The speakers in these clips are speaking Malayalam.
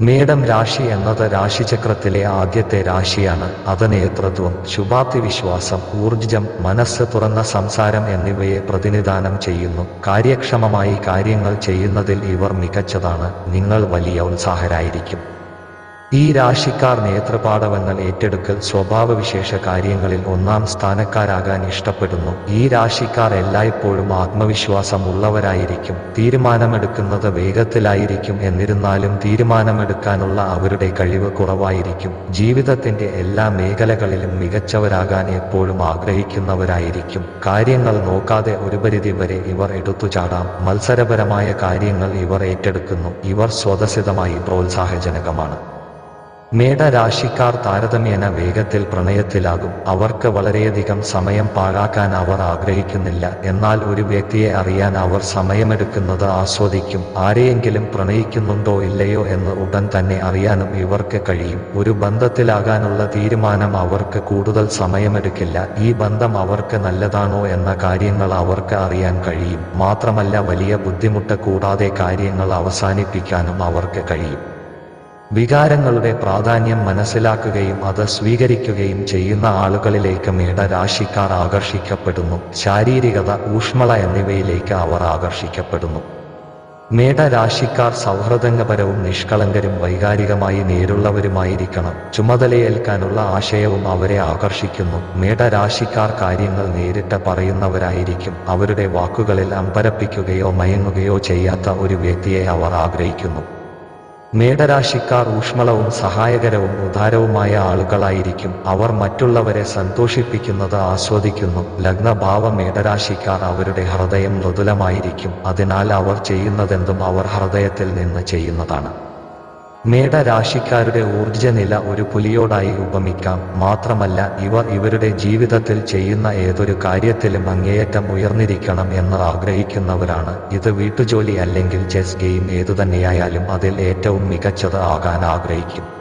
മേടം രാശി എന്നത് രാശിചക്രത്തിലെ ആദ്യത്തെ രാശിയാണ്. അത് നേതൃത്വം ശുഭാപ്തി വിശ്വാസം ഊർജം മനസ്സ് തുറന്ന സംസാരം എന്നിവയെ പ്രതിനിധാനം ചെയ്യുന്നു. കാര്യക്ഷമമായി കാര്യങ്ങൾ ചെയ്യുന്നതിൽ ഇവർ മികച്ചതാണ്. നിങ്ങൾ വലിയ ഉത്സാഹരായിരിക്കും. ഈ രാശിക്കാർ നേതൃപാടവങ്ങൾ ഏറ്റെടുക്കൽ സ്വഭാവവിശേഷ കാര്യങ്ങളിൽ ഒന്നാം സ്ഥാനക്കാരാകാൻ ഇഷ്ടപ്പെടുന്നു. ഈ രാശിക്കാർ എല്ലായ്പ്പോഴും ആത്മവിശ്വാസം ഉള്ളവരായിരിക്കും തീരുമാനമെടുക്കുന്നത് വേഗത്തിലായിരിക്കും എന്നിരുന്നാലും തീരുമാനമെടുക്കാനുള്ള അവരുടെ കഴിവ് കുറവായിരിക്കും. ജീവിതത്തിന്റെ എല്ലാ മേഖലകളിലും മികച്ചവരാകാൻ എപ്പോഴും ആഗ്രഹിക്കുന്നവരായിരിക്കും. കാര്യങ്ങൾ നോക്കാതെ ഒരു പരിധി വരെ ഇവർ എടുത്തുചാടാം. മത്സരപരമായ കാര്യങ്ങൾ ഇവർ ഏറ്റെടുക്കുന്നു. ഇവർ സ്വതസിതമായി പ്രോത്സാഹജനകമാണ്. മേടരാശിക്കാർ താരതമ്യേന വേഗത്തിൽ പ്രണയത്തിലാകും. അവർക്ക് വളരെയധികം സമയം പാഴാക്കാൻ അവർ ആഗ്രഹിക്കുന്നില്ല. എന്നാൽ ഒരു വ്യക്തിയെ അറിയാൻ അവർ സമയമെടുക്കുന്നത് ആസ്വദിക്കും. ആരെയെങ്കിലും പ്രണയിക്കുന്നുണ്ടോ ഇല്ലയോ എന്ന് ഉടൻ തന്നെ അറിയാനും ഇവർക്ക് കഴിയും. ഒരു ബന്ധത്തിലാകാനുള്ള തീരുമാനം അവർക്ക് കൂടുതൽ സമയമെടുക്കില്ല. ഈ ബന്ധം അവർക്ക് നല്ലതാണോ എന്ന കാര്യങ്ങൾ അവർക്ക് അറിയാൻ കഴിയും. മാത്രമല്ല വലിയ ബുദ്ധിമുട്ട് കൂടാതെ കാര്യങ്ങൾ അവസാനിപ്പിക്കാനും അവർക്ക് കഴിയും. വികാരങ്ങളുടെ പ്രാധാന്യം മനസ്സിലാക്കുകയും അത് സ്വീകരിക്കുകയും ചെയ്യുന്ന ആളുകളിലേക്ക് മേടരാശിക്കാർ ആകർഷിക്കപ്പെടുന്നു. ശാരീരികത ഊഷ്മള എന്നിവയിലേക്ക് അവർ ആകർഷിക്കപ്പെടുന്നു. മേടരാശിക്കാർ സൗഹൃദംഗപരവും നിഷ്കളങ്കരും വൈകാരികമായി നേരുള്ളവരുമായിരിക്കണം. ചുമതലയേൽക്കാനുള്ള ആശയവും അവരെ ആകർഷിക്കുന്നു. മേടരാശിക്കാർ കാര്യങ്ങൾ നേരിട്ട് പറയുന്നവരായിരിക്കും. അവരുടെ വാക്കുകളിൽ അമ്പരപ്പിക്കുകയോ മയങ്ങുകയോ ചെയ്യാത്ത ഒരു വ്യക്തിയെ അവർ ആഗ്രഹിക്കുന്നു. മേടരാശിക്കാർ ഊഷ്മളവും സഹായകരവും ഉദാരവുമായ ആളുകളായിരിക്കും. അവർ മറ്റുള്ളവരെ സന്തോഷിപ്പിക്കുന്നത് ആസ്വദിക്കുന്നു. ലഗ്നഭാവ മേടരാശിക്കാർ അവരുടെ ഹൃദയം മൃദുലമായിരിക്കും. അതിനാൽ അവർ ചെയ്യുന്നതെന്തും അവർ ഹൃദയത്തിൽ നിന്ന് ചെയ്യുന്നതാണ്. മേടരാശിക്കാരുടെ ഊർജനില ഒരു പുലിയോടായി ഉപമിക്കാം. മാത്രമല്ല ഇവർ ഇവരുടെ ജീവിതത്തിൽ ചെയ്യുന്ന ഏതൊരു കാര്യത്തിലും അങ്ങേയറ്റം ഉയർന്നിരിക്കണം എന്ന് ആഗ്രഹിക്കുന്നവരാണ്. ഇത് വീട്ടുജോലി അല്ലെങ്കിൽ ചെസ് ഗെയിം ഏതുതന്നെയായാലും അതിൽ ഏറ്റവും മികച്ചത് ആകാൻ ആഗ്രഹിക്കും.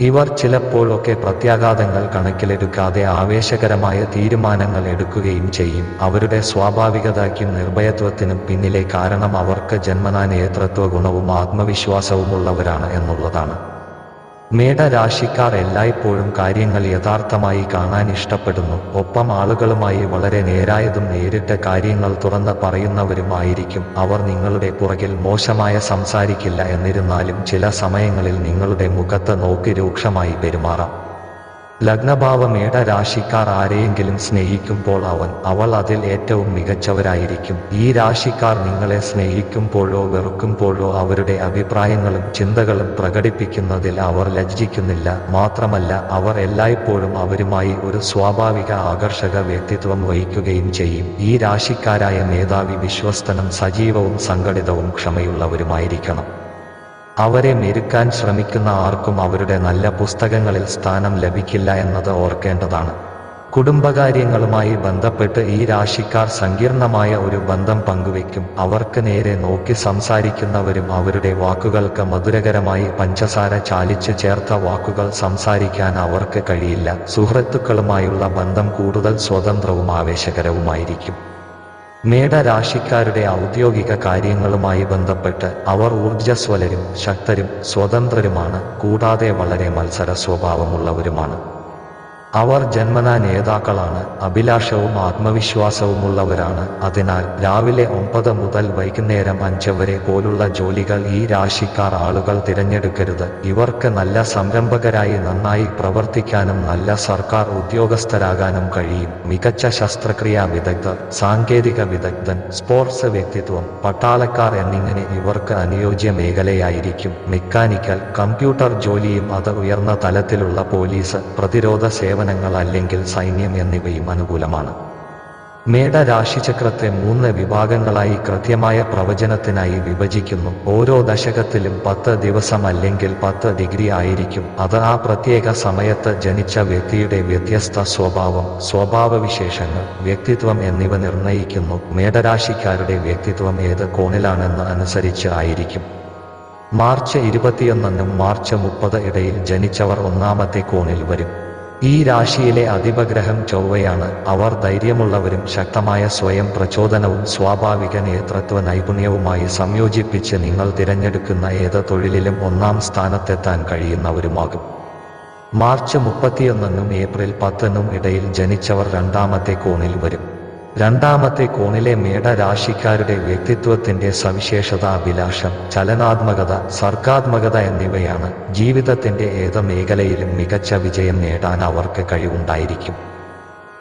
ഇവർ ചിലപ്പോഴൊക്കെ പ്രത്യാഘാതങ്ങൾ കണക്കിലെടുക്കാതെ ആവേശകരമായ തീരുമാനങ്ങൾ എടുക്കുകയും ചെയ്യും. അവരുടെ സ്വാഭാവികതയ്ക്കും നിർഭയത്വത്തിനും പിന്നിലെ കാരണം അവർക്ക് ജന്മനാ നേതൃത്വ ഗുണവും ആത്മവിശ്വാസവുമുള്ളവരാണ് എന്നുള്ളതാണ്. മേടരാശിക്കാർ എല്ലായ്പ്പോഴും കാര്യങ്ങൾ യഥാർത്ഥമായി കാണാൻ ഇഷ്ടപ്പെടുന്നു. ഒപ്പം ആളുകളുമായി വളരെ നേരായതും നേരിട്ട് കാര്യങ്ങൾ തുറന്ന് പറയുന്നവരുമായിരിക്കും അവർ നിങ്ങളുടെ പുറകിൽ മോശമായ സംസാരിക്കില്ല എന്നിരുന്നാലും ചില സമയങ്ങളിൽ നിങ്ങളുടെ മുഖത്ത് നോക്കി രൂക്ഷമായി പെരുമാറാം. ലഗ്നഭാവ മേടരാശിക്കാർ ആരെയെങ്കിലും സ്നേഹിക്കുമ്പോൾ അവൻ അവൾ അതിൽ ഏറ്റവും മികച്ചവരായിരിക്കും. ഈ രാശിക്കാർ നിങ്ങളെ സ്നേഹിക്കുമ്പോഴോ വെറുക്കുമ്പോഴോ അവരുടെ അഭിപ്രായങ്ങളും ചിന്തകളും പ്രകടിപ്പിക്കുന്നതിൽ അവർ ലജ്ജിക്കുന്നില്ല. മാത്രമല്ല അവർ എല്ലായ്പ്പോഴും അവരുമായി ഒരു സ്വാഭാവിക ആകർഷക വ്യക്തിത്വം വഹിക്കുകയും ചെയ്യും. ഈ രാശിക്കാരായ മേധാവി വിശ്വസ്തനും സജീവവും സംഘടിതവും ക്ഷമയുള്ളവരുമായിരിക്കണം. അവരെ മെരുക്കാൻ ശ്രമിക്കുന്ന ആർക്കും അവരുടെ നല്ല പുസ്തകങ്ങളിൽ സ്ഥാനം ലഭിക്കില്ല എന്നത് ഓർക്കേണ്ടതാണ്. കുടുംബകാര്യങ്ങളുമായി ബന്ധപ്പെട്ട് ഈ രാശിക്കാർ സങ്കീർണമായ ഒരു ബന്ധം പങ്കുവെക്കും അവർക്ക് നേരെ നോക്കി സംസാരിക്കുന്നവരും അവരുടെ വാക്കുകൾക്ക് മധുരകരമായി പഞ്ചസാര ചാലിച്ച് ചേർത്ത വാക്കുകൾ സംസാരിക്കാൻ അവർക്ക് കഴിയില്ല. സുഹൃത്തുക്കളുമായുള്ള ബന്ധം കൂടുതൽ സ്വതന്ത്രവും ആവേശകരവുമായിരിക്കും. മേടരാശിക്കാരുടെ ഔദ്യോഗിക കാര്യങ്ങളുമായി ബന്ധപ്പെട്ട് അവർ ഊർജസ്വലരും ശക്തരും സ്വതന്ത്രരുമാണ്. കൂടാതെ വളരെ മത്സര സ്വഭാവമുള്ളവരുമാണ് അവർ ജന്മനാ നേതാക്കളാണ് അഭിലാഷവും ആത്മവിശ്വാസവുമുള്ളവരാണ്. അതിനാൽ രാവിലെ ഒമ്പത് മുതൽ വൈകുന്നേരം അഞ്ച് വരെ പോലുള്ള ജോലികൾ ഈ രാശിക്കാർ ആളുകൾ തിരഞ്ഞെടുക്കരുത്. ഇവർക്ക് നല്ല സംരംഭകരായി നന്നായി പ്രവർത്തിക്കാനും നല്ല സർക്കാർ ഉദ്യോഗസ്ഥരാകാനും കഴിയും. മികച്ച ശസ്ത്രക്രിയാ വിദഗ്ധർ സാങ്കേതിക വിദഗ്ധൻ സ്പോർട്സ് വ്യക്തിത്വം പട്ടാളക്കാർ എന്നിങ്ങനെ ഇവർക്ക് അനുയോജ്യ മേഖലയായിരിക്കും. മെക്കാനിക്കൽ കമ്പ്യൂട്ടർ ജോലിയും അത് ഉയർന്ന തലത്തിലുള്ള പോലീസ് പ്രതിരോധ സേവനങ്ങൾ അല്ലെങ്കിൽ സൈന്യം എന്നിവയും അനുകൂലമാണ്. മേട രാശിചക്രത്തെ മൂന്ന് വിഭാഗങ്ങളായി കൃത്യമായ പ്രവചനത്തിനായി വിഭജിക്കുന്നു. ഓരോ ദശകത്തിലും പത്ത് ദിവസം അല്ലെങ്കിൽ പത്ത് ഡിഗ്രി ആയിരിക്കും. അത് ആ പ്രത്യേക സമയത്ത് ജനിച്ച വ്യക്തിയുടെ വ്യത്യസ്ത സ്വഭാവം സ്വഭാവവിശേഷങ്ങൾ വ്യക്തിത്വം എന്നിവ നിർണയിക്കുന്നു. മേടരാശിക്കാരുടെ വ്യക്തിത്വം ഏത് കോണിലാണെന്ന് അനുസരിച്ച് ആയിരിക്കും. മാർച്ച് ഇരുപത്തിയൊന്നിനും മാർച്ച് മുപ്പത് ഇടയിൽ ജനിച്ചവർ ഒന്നാമത്തെ കോണിൽ വരും. ഈ രാശിയിലെ അധിപഗ്രഹം ചൊവ്വയാണ്. അവർ ധൈര്യമുള്ളവരും ശക്തമായ സ്വയം പ്രചോദനവും സ്വാഭാവിക നേതൃത്വ നൈപുണ്യവുമായി സംയോജിപ്പിച്ച് നിങ്ങൾ തിരഞ്ഞെടുക്കുന്ന ഏത് തൊഴിലിലും ഒന്നാം സ്ഥാനത്തെത്താൻ കഴിയുന്നവരുമാകും. മാർച്ച് മുപ്പത്തിയൊന്നിനും ഏപ്രിൽ പത്തിനും ഇടയിൽ ജനിച്ചവർ രണ്ടാമത്തെ കോണിൽ വരും. രണ്ടാമത്തെ കോണിലെ മേടരാശിക്കാരുടെ വ്യക്തിത്വത്തിന്റെ സവിശേഷത അഭിലാഷം ചലനാത്മകത സർഗാത്മകത എന്നിവയാണ്. ജീവിതത്തിന്റെ ഏത് മേഖലയിലും മികച്ച വിജയം നേടാൻ അവർക്ക് കഴിവുണ്ടായിരിക്കും.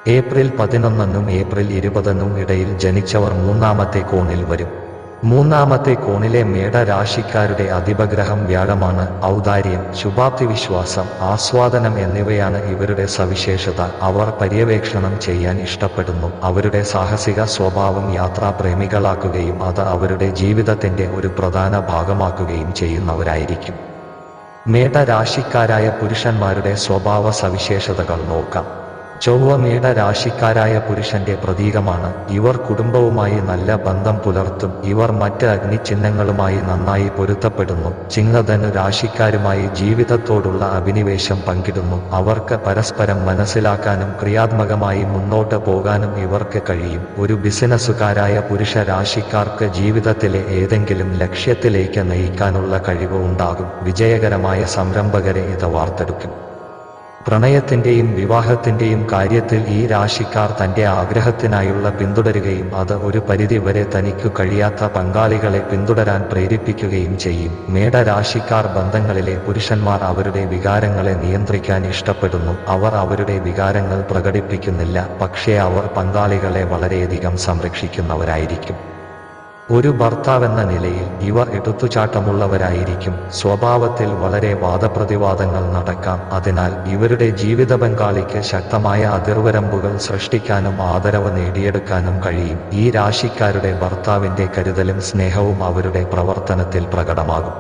ഏപ്രിൽ പതിനൊന്നെന്നും ഏപ്രിൽ ഇരുപതെന്നും ഇടയിൽ ജനിച്ചവർ മൂന്നാമത്തെ കോണിൽ വരും. മൂന്നാമത്തെ കോണിലെ മേടരാശിക്കാരുടെ അധിപഗ്രഹം വ്യാഴമാണ്. ഔദാര്യം ശുഭാപ്തി വിശ്വാസം ആസ്വാദനം എന്നിവയാണ് ഇവരുടെ സവിശേഷത. അവർ പര്യവേക്ഷണം ചെയ്യാൻ ഇഷ്ടപ്പെടുന്നു. അവരുടെ സാഹസിക സ്വഭാവം യാത്രാപ്രേമികളാക്കുകയും അത് അവരുടെ ജീവിതത്തിന്റെ ഒരു പ്രധാന ഭാഗമാക്കുകയും ചെയ്യുന്നവരായിരിക്കും. മേടരാശിക്കാരായ പുരുഷന്മാരുടെ സ്വഭാവ സവിശേഷതകൾ നോക്കാം. ചൊവ്വ മേടരാശിക്കാരായ പുരുഷന്റെ പ്രതീകമാണ്. ഇവർ കുടുംബവുമായി നല്ല ബന്ധം പുലർത്തും. ഇവർ മറ്റ് അഗ്നിചിഹ്നങ്ങളുമായി നന്നായി പൊരുത്തപ്പെടുന്നു. ചിങ്ങധനു രാശിക്കാരുമായി ജീവിതത്തോടുള്ള അഭിനിവേശം പങ്കിടുന്നു. അവർക്ക് പരസ്പരം മനസ്സിലാക്കാനും ക്രിയാത്മകമായി മുന്നോട്ട് പോകാനും ഇവർക്ക് കഴിയും. ഒരു ബിസിനസ്സുകാരായ പുരുഷ രാശിക്കാർക്ക് ജീവിതത്തിലെ ഏതെങ്കിലും ലക്ഷ്യത്തിലേക്ക് നയിക്കാനുള്ള കഴിവ് ഉണ്ടാകും. വിജയകരമായ സംരംഭകരെ ഇത് വാർത്തെടുക്കും. പ്രണയത്തിന്റെയും വിവാഹത്തിന്റെയും കാര്യത്തിൽ ഈ രാശിക്കാർ തന്റെ ആഗ്രഹത്തിനായുള്ള പിന്തുടരുകയും അത് ഒരു പരിധിവരെ തനിക്കു കഴിയാത്ത പങ്കാളികളെ പിന്തുടരാൻ പ്രേരിപ്പിക്കുകയും ചെയ്യും. മേടരാശിക്കാർ ബന്ധങ്ങളിലെ പുരുഷന്മാർ അവരുടെ വികാരങ്ങളെ നിയന്ത്രിക്കാൻ ഇഷ്ടപ്പെടുന്നു. അവർ അവരുടെ വികാരങ്ങൾ പ്രകടിപ്പിക്കുന്നില്ല. പക്ഷേ അവർ പങ്കാളികളെ വളരെയധികം സംരക്ഷിക്കുന്നവരായിരിക്കും. ഒരു ഭർത്താവെന്ന നിലയിൽ ഇവർ എടുത്തുചാട്ടമുള്ളവരായിരിക്കും. സ്വഭാവത്തിൽ വളരെ വാദപ്രതിവാദങ്ങൾ നടക്കാം. അതിനാൽ ഇവരുടെ ജീവിത പങ്കാളിക്ക് ശക്തമായ അതിർവരമ്പുകൾ സൃഷ്ടിക്കാനും ആദരവ് നേടിയെടുക്കാനും കഴിയും. ഈ രാശിക്കാരുടെ ഭർത്താവിന്റെ കരുതലും സ്നേഹവും അവരുടെ പ്രവർത്തനത്തിൽ പ്രകടമാകും.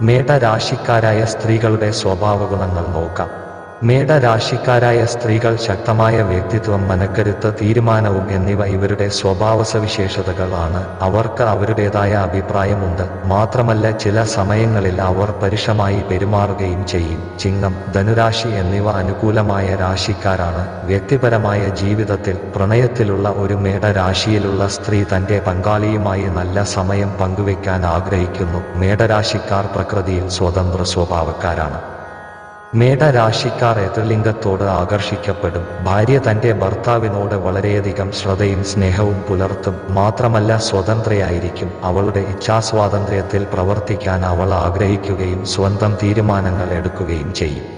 മേടരാശിക്കാരായ സ്ത്രീകളുടെ സ്വഭാവ ഗുണങ്ങൾ നോക്കാം. മേടരാശിക്കാരായ സ്ത്രീകൾ ശക്തമായ വ്യക്തിത്വം മനക്കരുത്ത് തീരുമാനവും എന്നിവ ഇവരുടെ സ്വഭാവ സവിശേഷതകളാണ് അവർക്ക് അവരുടേതായ അഭിപ്രായമുണ്ട്. മാത്രമല്ല ചില സമയങ്ങളിൽ അവർ പരുഷമായി പെരുമാറുകയും ചെയ്യും. ചിങ്ങം ധനുരാശി എന്നിവ അനുകൂലമായ രാശിക്കാരാണ്. വ്യക്തിപരമായ ജീവിതത്തിൽ പ്രണയത്തിലുള്ള ഒരു മേടരാശിയിലുള്ള സ്ത്രീ തന്റെ പങ്കാളിയുമായി നല്ല സമയം പങ്കുവെക്കാൻ ആഗ്രഹിക്കുന്നു. മേടരാശിക്കാർ പ്രകൃതിയിൽ സ്വതന്ത്ര സ്വഭാവക്കാരാണ്. മേടരാശിക്കാർ എതിർലിംഗത്തോട് ആകർഷിക്കപ്പെടും. ഭാര്യ തന്റെ ഭർത്താവിനോട് വളരെയധികം ശ്രദ്ധയും സ്നേഹവും പുലർത്തും. മാത്രമല്ല സ്വതന്ത്രയായിരിക്കും. അവളുടെ ഇച്ഛാസ്വാതന്ത്ര്യത്തിൽ പ്രവർത്തിക്കാൻ അവൾ ആഗ്രഹിക്കുകയും സ്വന്തം തീരുമാനങ്ങൾ എടുക്കുകയും ചെയ്യും.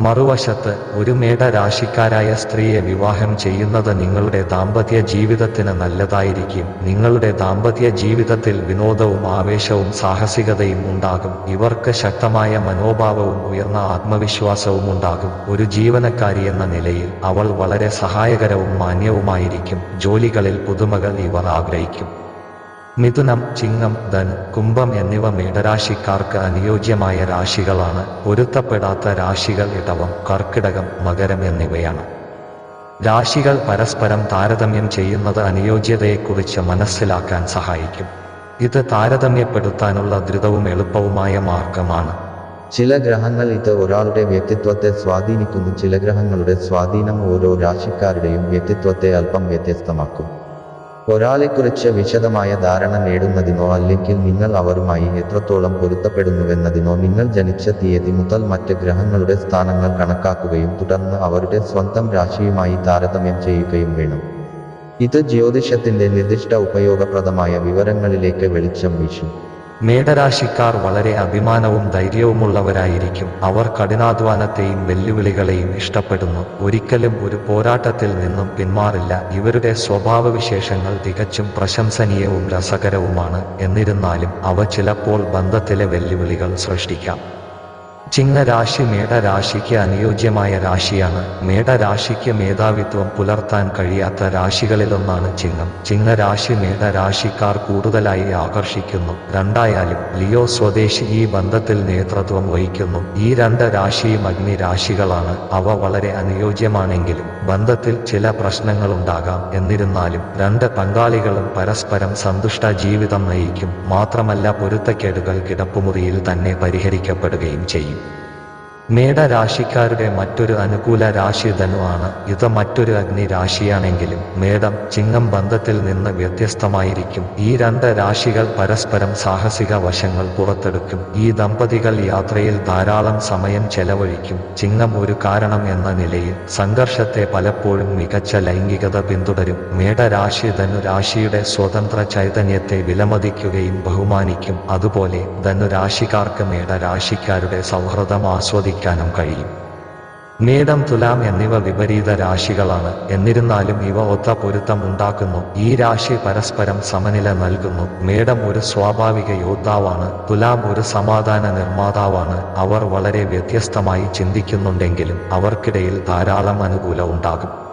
മറുവശത്ത് ഒരു മേട മേടരാശിക്കാരായ സ്ത്രീയെ വിവാഹം ചെയ്യുന്നത് നിങ്ങളുടെ ദാമ്പത്യ ജീവിതത്തിന് നല്ലതായിരിക്കും. നിങ്ങളുടെ ദാമ്പത്യ ജീവിതത്തിൽ വിനോദവും ആവേശവും സാഹസികതയും ഉണ്ടാകും. ഇവർക്ക് ശക്തമായ മനോഭാവവും ഉയർന്ന ആത്മവിശ്വാസവും ഉണ്ടാകും. ഒരു ജീവനക്കാരി എന്ന നിലയിൽ അവൾ വളരെ സഹായകരവും മാന്യവുമായിരിക്കും. ജോലികളിൽ പുതുമകൾ ഇവർ ആഗ്രഹിക്കും. മിഥുനം ചിങ്ങം ധൻ കുംഭം എന്നിവ മേടരാശിക്കാർക്ക് അനുയോജ്യമായ രാശികളാണ്. പൊരുത്തപ്പെടാത്ത രാശികൾ ഇടവം കർക്കിടകം മകരം എന്നിവയാണ്. രാശികൾ പരസ്പരം താരതമ്യം ചെയ്യുന്നത് അനുയോജ്യതയെക്കുറിച്ച് മനസ്സിലാക്കാൻ സഹായിക്കും. ഇത് താരതമ്യപ്പെടുത്താനുള്ള ദ്രുതവും എളുപ്പവുമായ മാർഗമാണ്. ചില ഗ്രഹങ്ങൾ ഇത് ഒരാളുടെ വ്യക്തിത്വത്തെ സ്വാധീനിക്കുന്നു. ചില ഗ്രഹങ്ങളുടെ സ്വാധീനം ഓരോ രാശിക്കാരുടെയും വ്യക്തിത്വത്തെ അല്പം വ്യത്യസ്തമാക്കും. ഒരാളെക്കുറിച്ച് വിശദമായ ധാരണ നേടുന്നതിനോ അല്ലെങ്കിൽ നിങ്ങൾ അവരുമായി എത്രത്തോളം പൊരുത്തപ്പെടുന്നുവെന്നതിനോ നിങ്ങൾ ജനിച്ച തീയതി മുതൽ മറ്റ് ഗ്രഹങ്ങളുടെ സ്ഥാനങ്ങൾ കണക്കാക്കുകയും തുടർന്ന് അവരുടെ സ്വന്തം രാശിയുമായി താരതമ്യം ചെയ്യുകയും വേണം. ഇത് ജ്യോതിഷത്തിന്റെ നിർദ്ദിഷ്ട ഉപയോഗപ്രദമായ വിവരങ്ങളിലേക്ക് വെളിച്ചം വീശും. മേടരാശിക്കാർ വളരെ അഭിമാനവും ധൈര്യവുമുള്ളവരായിരിക്കും. അവർ കഠിനാധ്വാനത്തെയും വെല്ലുവിളികളെയും ഇഷ്ടപ്പെടുന്നു. ഒരിക്കലും ഒരു പോരാട്ടത്തിൽ നിന്നും പിന്മാറില്ല. ഇവരുടെ സ്വഭാവവിശേഷങ്ങൾ തികച്ചും പ്രശംസനീയവും രസകരവുമാണ്. എന്നിരുന്നാലും അവ ചിലപ്പോൾ ബന്ധത്തിലെ വെല്ലുവിളികൾ സൃഷ്ടിക്കാം. ചിങ്ങരാശി മേടരാശിക്ക് അനുയോജ്യമായ രാശിയാണ്. മേടരാശിക്ക് മേധാവിത്വം പുലർത്താൻ കഴിയാത്ത രാശികളിലൊന്നാണ് ചിങ്ങം. ചിങ്ങരാശി മേടരാശിക്കാർ കൂടുതലായി ആകർഷിക്കുന്നു. രണ്ടായാലും ലിയോ സ്വദേശി ഈ ബന്ധത്തിൽ നേതൃത്വം വഹിക്കുന്നു. ഈ രണ്ട് രാശിയും അഗ്നി രാശികളാണ് അവ വളരെ അനുയോജ്യമാണെങ്കിലും ബന്ധത്തിൽ ചില പ്രശ്നങ്ങളുണ്ടാകാം. എന്നിരുന്നാലും രണ്ട് പങ്കാളികളും പരസ്പരം സന്തുഷ്ട ജീവിതം നയിക്കും. മാത്രമല്ല പൊരുത്തക്കേടുകൾ കിടപ്പുമുറിയിൽ തന്നെ പരിഹരിക്കപ്പെടുകയും ചെയ്യും. മേടരാശിക്കാരുടെ മറ്റൊരു അനുകൂല രാശി ധനുവാണ്. ഇത് മറ്റൊരു അഗ്നി രാശിയാണെങ്കിലും മേടം ചിങ്ങം ബന്ധത്തിൽ നിന്ന് വ്യത്യസ്തമായിരിക്കും. ഈ രണ്ട് രാശികൾ പരസ്പരം സാഹസിക വശങ്ങൾ പുറത്തെടുക്കും. ഈ ദമ്പതികൾ യാത്രയിൽ ധാരാളം സമയം ചെലവഴിക്കും. ചിങ്ങം ഒരു കാരണം എന്ന നിലയിൽ സംഘർഷത്തെ പലപ്പോഴും മികച്ച ലൈംഗികത പിന്തുടരും. മേടരാശി ധനുരാശിയുടെ സ്വതന്ത്ര ചൈതന്യത്തെ വിലമതിക്കുകയും ബഹുമാനിക്കും. അതുപോലെ ധനുരാശിക്കാർക്ക് മേടരാശിക്കാരുടെ സൗഹൃദം ആസ്വദിക്കാനും കഴിയും. മേടം തുലാം എന്നിവ വിപരീത രാശികളാണ്. എന്നിരുന്നാലും ഇവ ഒത്ത പൊരുത്തം ഉണ്ടാക്കുന്നു. ഈ രാശി പരസ്പരം സമനില നൽകുന്നു. മേടം ഒരു സ്വാഭാവിക യോദ്ധാവാണ്. തുലാം ഒരു സമാധാന നിർമ്മാതാവാണ്. അവർ വളരെ വ്യത്യസ്തമായി ചിന്തിക്കുന്നുണ്ടെങ്കിലും അവർക്കിടയിൽ ധാരാളം അനുകൂലം ഉണ്ടാകും.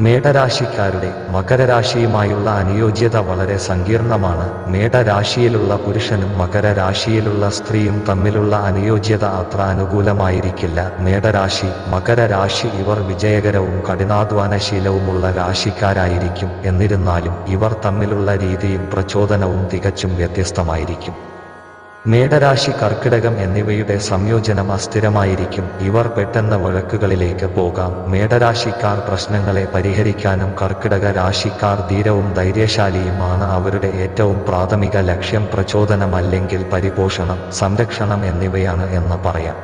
മേടരാശിക്കാരുടെ മകരരാശിയുമായുള്ള അനുയോജ്യത വളരെ സങ്കീർണമാണ്. മേടരാശിയിലുള്ള പുരുഷനും മകരരാശിയിലുള്ള സ്ത്രീയും തമ്മിലുള്ള അനുയോജ്യത അത്ര അനുകൂലമായിരിക്കില്ല. മേടരാശി മകരരാശി ഇവർ വിജയകരവും കഠിനാധ്വാനശീലവുമുള്ള രാശിക്കാരായിരിക്കും. എന്നിരുന്നാലും ഇവർ തമ്മിലുള്ള രീതിയും പ്രചോദനവും തികച്ചും വ്യത്യസ്തമായിരിക്കും. മേടരാശി കർക്കിടകം എന്നിവയുടെ സംയോജനം അസ്ഥിരമായിരിക്കും. ഇവർ പെട്ടെന്ന് വഴക്കുകളിലേക്ക് പോകാം. മേടരാശിക്കാർ പ്രശ്നങ്ങളെ പരിഹരിക്കാനും കർക്കിടക രാശിക്കാർ ധീരവും ധൈര്യശാലിയുമാണ്. അവരുടെ ഏറ്റവും പ്രാഥമിക ലക്ഷ്യം പ്രചോദനം അല്ലെങ്കിൽ പരിപോഷണം സംരക്ഷണം എന്നിവയാണ് എന്ന് പറയാം.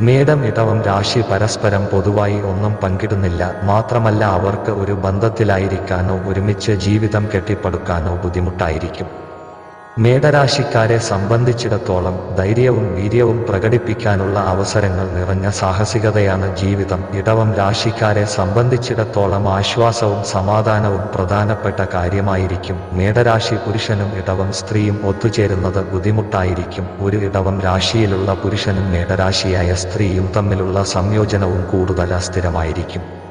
മേടം ഇടവം രാശി പരസ്പരം പൊതുവായി ഒന്നും പങ്കിടുന്നില്ല. മാത്രമല്ല അവർക്ക് ഒരു ബന്ധത്തിലായിരിക്കാനോ ഒരുമിച്ച് ജീവിതം കെട്ടിപ്പടുക്കാനോ ബുദ്ധിമുട്ടായിരിക്കും. മേടരാശിക്കാരെ സംബന്ധിച്ചിടത്തോളം ധൈര്യവും വീര്യവും പ്രകടിപ്പിക്കാനുള്ള അവസരങ്ങൾ നിറഞ്ഞ സാഹസികതയാണ് ജീവിതം. ഇടവം രാശിക്കാരെ സംബന്ധിച്ചിടത്തോളം ആശ്വാസവും സമാധാനവും പ്രധാനപ്പെട്ട കാര്യമായിരിക്കും. മേടരാശി പുരുഷനും ഇടവം സ്ത്രീയും ഒത്തുചേരുന്നത് ബുദ്ധിമുട്ടായിരിക്കും. ഒരു ഇടവം രാശിയിലുള്ള പുരുഷനും മേടരാശിയായ സ്ത്രീയും തമ്മിലുള്ള സംയോജനവും കൂടുതൽ അസ്ഥിരമായിരിക്കും.